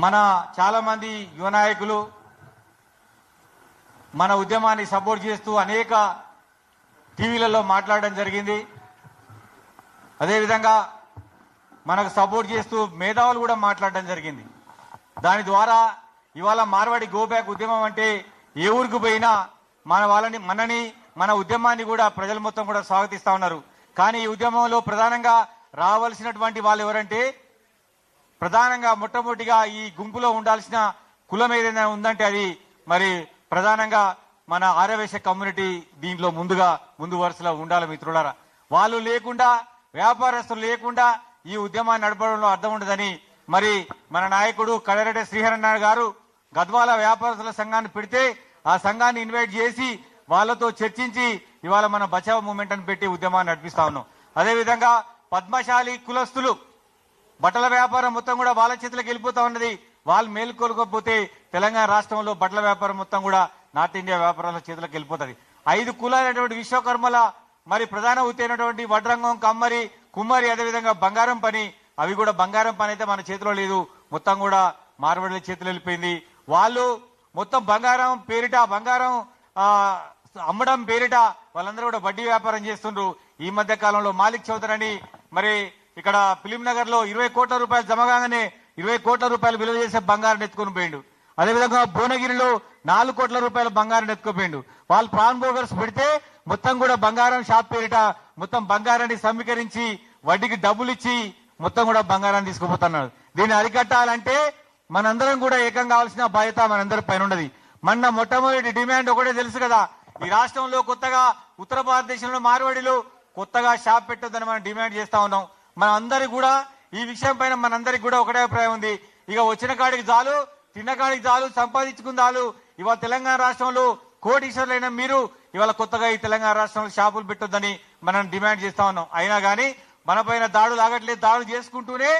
మన చాలామంది యువ నాయకులు మన ఉద్యమాన్ని సపోర్ట్ చేస్తూ అనేక టీవీలలో మాట్లాడడం జరిగింది. అదేవిధంగా మనకు సపోర్ట్ చేస్తూ మేధావులు కూడా మాట్లాడడం జరిగింది. దాని ద్వారా ఇవాళ మార్వాడి గోబ్యాక్ ఉద్యమం అంటే ఏ ఊరికి పోయినా మన వాళ్ళని మనని మన ఉద్యమాన్ని కూడా ప్రజలు మొత్తం కూడా స్వాగతిస్తూ ఉన్నారు. కానీ ఈ ఉద్యమంలో ప్రధానంగా రావాల్సినటువంటి వాళ్ళు ఎవరంటే ప్రధానంగా మొట్టమొదటిగా ఈ గుంపులో ఉండాల్సిన కులం ఏదైనా ఉందంటే అది మరి ప్రధానంగా మన ఆర్యవేశ కమ్యూనిటీ దీంట్లో ముందుగా ముందు వరుసలో ఉండాలి మిత్రులారా. వాళ్ళు లేకుండా వ్యాపారస్తులు లేకుండా ఈ ఉద్యమాన్ని నడపడంలో అర్థం ఉండదని మరి మన నాయకుడు కడరెడ్డి శ్రీహరణ గారు గద్వాల వ్యాపారస్తుల సంఘాన్ని పెడితే ఆ సంఘాన్ని ఇన్వైట్ చేసి వాళ్ళతో చర్చించి ఇవాళ మన బచావ్ మూమెంట్ అని పెట్టి ఉద్యమాన్ని నడిపిస్తా ఉన్నాం. అదేవిధంగా పద్మశాలి కులస్తులు బట్టల వ్యాపారం మొత్తం కూడా వాళ్ళ చేతులకు వెళ్ళిపోతా ఉన్నది. వాళ్ళు మేలుకోలుకోకపోతే తెలంగాణ రాష్ట్రంలో బట్టల వ్యాపారం మొత్తం కూడా నార్త్ ఇండియా వ్యాపారాల చేతులకు వెళ్ళిపోతుంది. ఐదు కులాలైనటువంటి విశ్వకర్మల మరి ప్రధాన వృత్తి అయినటువంటి వడ్రంగం కమ్మరి కుమ్మరి అదేవిధంగా బంగారం పని అవి కూడా బంగారం పని అయితే మన చేతిలో లేదు. మొత్తం కూడా మార్వాడుల చేతిలో వెళ్ళిపోయింది. వాళ్ళు మొత్తం బంగారం పేరిట బంగారం అమ్మడం పేరిట వాళ్ళందరూ కూడా వడ్డీ వ్యాపారం చేస్తుండ్రు. ఈ మధ్య కాలంలో మాలిక్ చౌదరని మరి ఇక్కడ ఫిలిం నగర్లో ఇరవై కోట్ల రూపాయలు జమ కాగానే ఇరవై కోట్ల రూపాయలు విలువ చేసే బంగారం ఎత్తుకుని పోయిండు. అదేవిధంగా భువనగిరిలో నాలుగు కోట్ల రూపాయల బంగారం ఎత్తుకుపోయిండు వాళ్ళు ప్రాన్ బ్రోకర్స్ పెడితే మొత్తం కూడా బంగారం షాప్ పేరిట మొత్తం బంగారాన్ని సమీకరించి వడ్డీకి డబ్బులు ఇచ్చి మొత్తం కూడా బంగారాన్ని తీసుకుపోతున్నాడు దీన్ని అరికట్టాలంటే మనందరం కూడా ఏకం కావాల్సిన బాధ్యత మనందరి పైన ఉన్నది. మన మొట్టమొదటి డిమాండ్ ఒకటే తెలుసు కదా ఈ రాష్ట్రంలో కొత్తగా ఉత్తర భారతదేశంలో మార్వాడిలో కొత్తగా షాప్ పెట్టొద్దని మనం డిమాండ్ చేస్తా ఉన్నాం. మన అందరికి కూడా ఈ విషయం పైన మనందరికి కూడా ఒకటే అభిప్రాయం ఉంది. ఇక వచ్చిన కాడికి చాలు తిన్న కాడికి చాలు సంపాదించుకుందాలు చాలు. ఇవాళ తెలంగాణ రాష్ట్రంలో కోటీశ్వర్లైన మీరు ఇవాళ కొత్తగా ఈ తెలంగాణ రాష్ట్రంలో షాపులు పెట్టొద్దని మనం డిమాండ్ చేస్తా ఉన్నాం. అయినా కానీ మన పైన దాడులు ఆగట్లేదు దాడులు చేసుకుంటూనే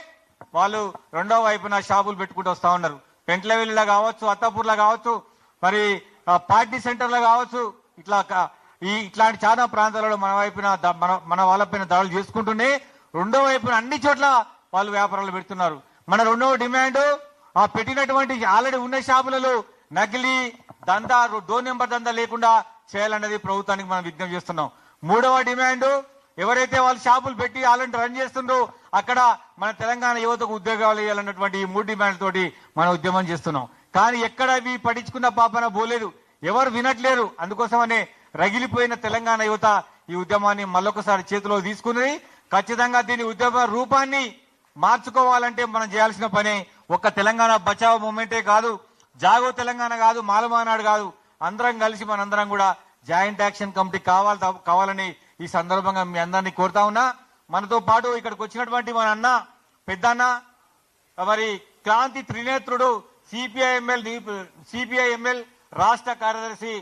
వాళ్ళు రెండో వైపున షాపులు పెట్టుకుంటూ వస్తా ఉన్నారు. పెంట్లవెల్లిలో కావచ్చు అత్తాపూర్లో కావచ్చు మరి పార్టీ సెంటర్లో కావచ్చు ఇట్లా ఈ ఇట్లాంటి చాలా ప్రాంతాలలో మన వైపున మన మన వాళ్ళ పైన దాడులు చేసుకుంటూనే రెండో వైపున అన్ని చోట్ల వాళ్ళు వ్యాపారాలు పెడుతున్నారు. మన రెండవ డిమాండ్ ఆ పెట్టినటువంటి ఆల్రెడీ ఉన్న షాపులలో నకిలీ దందా డోర్ నెంబర్ దందా లేకుండా చేయాలన్నది ప్రభుత్వానికి మనం విజ్ఞప్తి చేస్తున్నాం. మూడవ డిమాండ్ ఎవరైతే వాళ్ళు షాపులు పెట్టి ఆల్రెడీ రన్ చేస్తుండ్రో అక్కడ మన తెలంగాణ యువతకు ఉద్యోగాలు ఇవ్వాలన్నటువంటి ఈ మూడు డిమాండ్ తోటి మనం ఉద్యమం చేస్తున్నాం. కానీ ఎక్కడ ఇవి పట్టించుకున్న పాపన పోలేదు. ఎవరు వినట్లేరు. అందుకోసమనే రగిలిపోయిన తెలంగాణ యువత ఈ ఉద్యమాన్ని మళ్ళొకసారి చేతిలో తీసుకున్నది. ఖచ్చితంగా దీని ఉద్యమ రూపాన్ని మార్చుకోవాలంటే మనం చేయాల్సిన పని ఒక్క తెలంగాణ బచావ్ మూమెంటే కాదు జాగో తెలంగాణ కాదు మాలమానాడు కాదు. అందరం కలిసి మనందరం కూడా జాయింట్ యాక్షన్ కమిటీ కావాలి కావాలని ఈ సందర్భంగా మీ అందరినీ కోరుతా ఉన్నా. మనతో పాటు ఇక్కడికి వచ్చినటువంటి మన అన్న పెద్దన్న మరి క్రాంతి త్రినేత్రుడు సిపిఐఎంఎల్ సిపిఐఎంఎల్ రాష్ట్ర కార్యదర్శి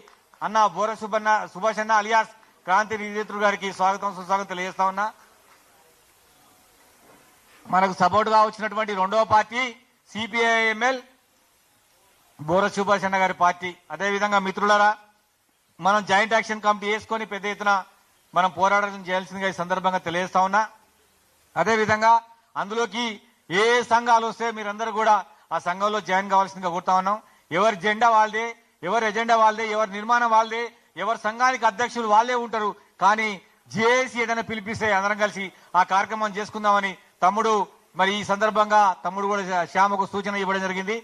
అన్న బోర సుబ్బన్న సుభాష్ అన్న అలియాస్ క్రాంతి త్రినేత్రుడు గారికి స్వాగతం సుస్వాగతం తెలియజేస్తా ఉన్నా. మనకు సపోర్టుగా వచ్చినటువంటి రెండవ పార్టీ సిపిఐఎంఎల్ బోర సుభాష్ అన్న గారి పార్టీ. అదేవిధంగా మిత్రులరా మనం జాయింట్ యాక్షన్ కమిటీ వేసుకొని పెద్ద ఎత్తున మనం పోరాటం చేయాల్సిందిగా ఈ సందర్భంగా తెలియజేస్తా ఉన్నా. అదేవిధంగా అందులోకి ఏ ఏ సంఘాలు వస్తే మీరందరూ కూడా ఆ సంఘంలో జాయిన్ కావాల్సిందిగా కోరుతా ఉన్నాం. ఎవరి జెండా వాళ్ళదే ఎవరి ఎజెండా వాళ్ళదే ఎవరి నిర్మాణం వాళ్ళదే ఎవరి సంఘానికి అధ్యక్షులు వాళ్ళే ఉంటారు. కానీ జేఏసీ ఏదైనా పిలిపిస్తే అందరం కలిసి ఆ కార్యక్రమం చేసుకుందామని తమ్ముడు మరి ఈ సందర్భంగా తమ్ముడు కూడా శ్యామకు సూచన ఇవ్వడం జరిగింది.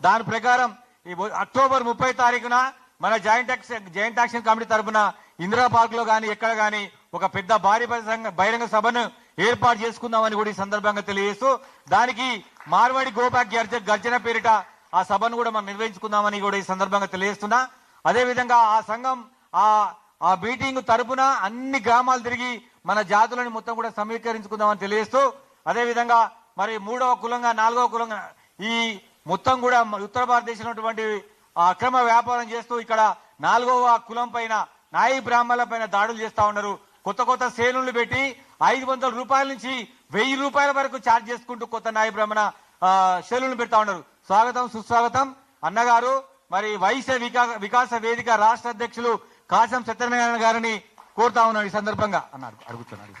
దాని ప్రకారం ఈ అక్టోబర్ ముప్పై తారీఖున మన joint action joint action committee తరఫున ఇందిరా పార్క్లో కానీ ఎక్కడ కానీ ఒక పెద్ద భారీ బహిరంగ- బహిరంగ సభను ఏర్పాటు చేసుకుందామని కూడా ఈ సందర్భంగా తెలియజేస్తూ దానికి మార్వాడి గోపాక్ గర్జ గర్జన పేరిట ఆ సభను కూడా మనం నిర్వహించుకుందామని కూడా ఈ సందర్భంగా తెలియజేస్తున్నా. అదేవిధంగా ఆ సంఘం ఆ ఆ మీటింగ్ తరపున అన్ని గ్రామాలు తిరిగి మన జాతులను మొత్తం కూడా సమీకరించుకుందామని తెలియజేస్తూ అదేవిధంగా మరి మూడవ కులంగా నాలుగవ కులంగా ఈ మొత్తం కూడా ఉత్తర భారతదేశంలో ఉన్నటువంటి అక్రమ వ్యాపారం చేస్తూ ఇక్కడ నాలుగవ కులం పైన నాయి బ్రాహ్మణుల పైన దాడులు చేస్తూ ఉన్నారు. కొత్త కొత్త సేనులు పెట్టి ఐదు వందల రూపాయల నుంచి వెయ్యి రూపాయల వరకు ఛార్జ్ చేసుకుంటూ కొత్త నాయి బ్రాహ్మణ ఆ, పెడతా ఉన్నారు. స్వాగతం సుస్వాగతం. అన్నగారు మరి వైశ్య వికా- వికాస వేదిక రాష్ట్ర అధ్యక్షులు కాశం సత్యనారాయణ గారిని కోరుతా ఉన్నాను ఈ సందర్భంగా. అన్నారు అడుగుతున్నాడు.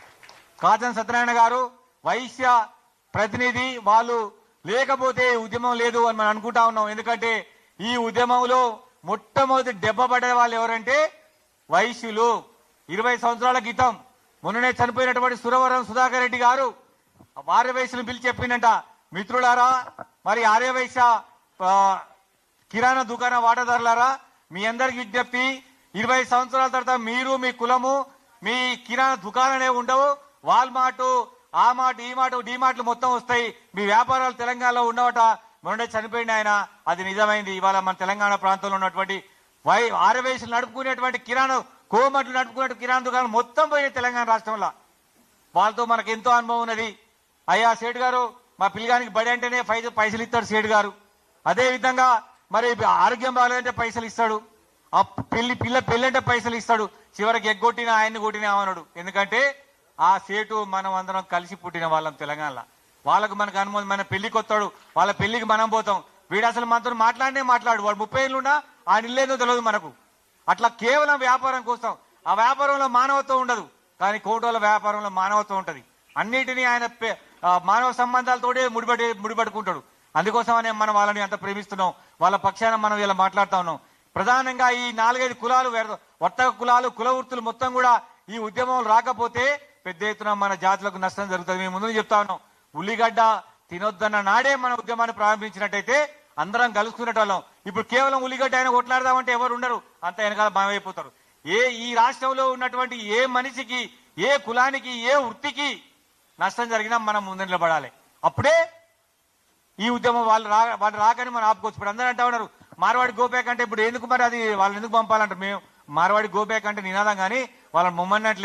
కాశం సత్యనారాయణ గారు వైశ్య ప్రతినిధి వాళ్ళు లేకపోతే ఉద్యమం లేదు అని మనం అనుకుంటా ఉన్నాం. ఎందుకంటే ఈ ఉద్యమంలో మొట్టమొదటి దెబ్బ పడే వాళ్ళు ఎవరంటే వైశ్యులు. ఇరవై సంవత్సరాల క్రితం మొన్ననే చనిపోయినటువంటి సురవరం సుధాకర్ రెడ్డి గారు. ఆర్యవైశ్యులు పిలిచి చెప్పిందంట మిత్రులారా మరి ఆర్యవైశ్య వైశ్య కిరాణా దుకాణ వాటాదారులారా మీ అందరికి విజ్ఞప్తి ఇరవై సంవత్సరాల తర్వాత మీరు మీ కులము మీ కిరాణా దుకాణాలే ఉండవు. వాల్మార్ట్ ఆ మాట ఈ మాట డీ మాటలు మొత్తం వస్తాయి. మీ వ్యాపారాలు తెలంగాణలో ఉండవట మొన్న చనిపోయింది ఆయన. అది నిజమైంది. ఇవాళ మన తెలంగాణ ప్రాంతంలో ఉన్నటువంటి వై ఆరవేసులు నడుపుకునేటువంటి కిరాణా కోమట్లు నడుపుకునే కిరాణా దుకాణం మొత్తం పోయినాయి తెలంగాణ రాష్ట్రంలో. వాళ్ళతో మనకు ఎంతో అనుభవం ఉన్నది. అయ్యా సేటు గారు మా పిల్లగానికి బడి అంటేనే పైసలు పైసలు ఇస్తాడు సేటు గారు. అదేవిధంగా మరి ఆరోగ్యం బాగాలేదంటే పైసలు ఇస్తాడు. ఆ పెళ్ళి పిల్ల పెళ్ళంటే పైసలు ఇస్తాడు. చివరికి ఎగ్గొట్టిన ఆయన్ని కొట్టిన అవనడు ఎందుకంటే ఆ సేటు మనం అందరం కలిసి పుట్టిన వాళ్ళం తెలంగాణలో. వాళ్ళకు మనకు అనుమతి మన పెళ్ళికి వస్తాడు వాళ్ళ పెళ్ళికి మనం పోతాం. వీడు అసలు మనతో మాట్లాడినే మాట్లాడు. వాడు ముప్పై ఏళ్ళు ఉన్నా ఆ ఇల్లేదో తెలియదు మనకు. అట్లా కేవలం వ్యాపారం కోసం. ఆ వ్యాపారంలో మానవత్వం ఉండదు. కానీ కోటోల వ్యాపారంలో మానవత్వం ఉంటుంది. అన్నిటినీ ఆయన మానవ సంబంధాలతోనే ముడిపడి ముడిపడుకుంటాడు. అందుకోసమనే మనం వాళ్ళని అంత ప్రేమిస్తున్నాం. వాళ్ళ పక్షాన మనం ఇలా మాట్లాడుతా ఉన్నాం. ప్రధానంగా ఈ నాలుగైదు కులాలు వర్తక కులాలు కుల వృత్తులు మొత్తం కూడా ఈ ఉద్యమం రాకపోతే పెద్ద ఎత్తున మన జాతులకు నష్టం జరుగుతుంది. మేము ముందు చెప్తా ఉన్నాం. ఉల్లిగడ్డ తినొద్దన్న నాడే మన ఉద్యమాన్ని ప్రారంభించినట్టయితే అందరం కలుసుకునేటోళ్ళం. ఇప్పుడు కేవలం ఉల్లిగడ్డ ఆయన కొట్లాడదామంటే ఎవరు ఉండరు. అంత వెనకాల భయమైపోతారు ఏ ఈ రాష్ట్రంలో ఉన్నటువంటి ఏ మనిషికి ఏ కులానికి ఏ వృత్తికి నష్టం జరిగినా మనం ముందు నిలబడాలి. అప్పుడే ఈ ఉద్యమం వాళ్ళు రా వాళ్ళు రాకని మనం ఆపుకోవచ్చు. ఇప్పుడు అందరూ అంటా ఉన్నారు మార్వాడి గోపేక్ అంటే ఇప్పుడు ఎందుకు మరి అది వాళ్ళని ఎందుకు పంపాలంటారు? మేము మార్వాడి గోపేక్ అంటే నినాదం కానీ వాళ్ళని మొమ్మన్నట్లే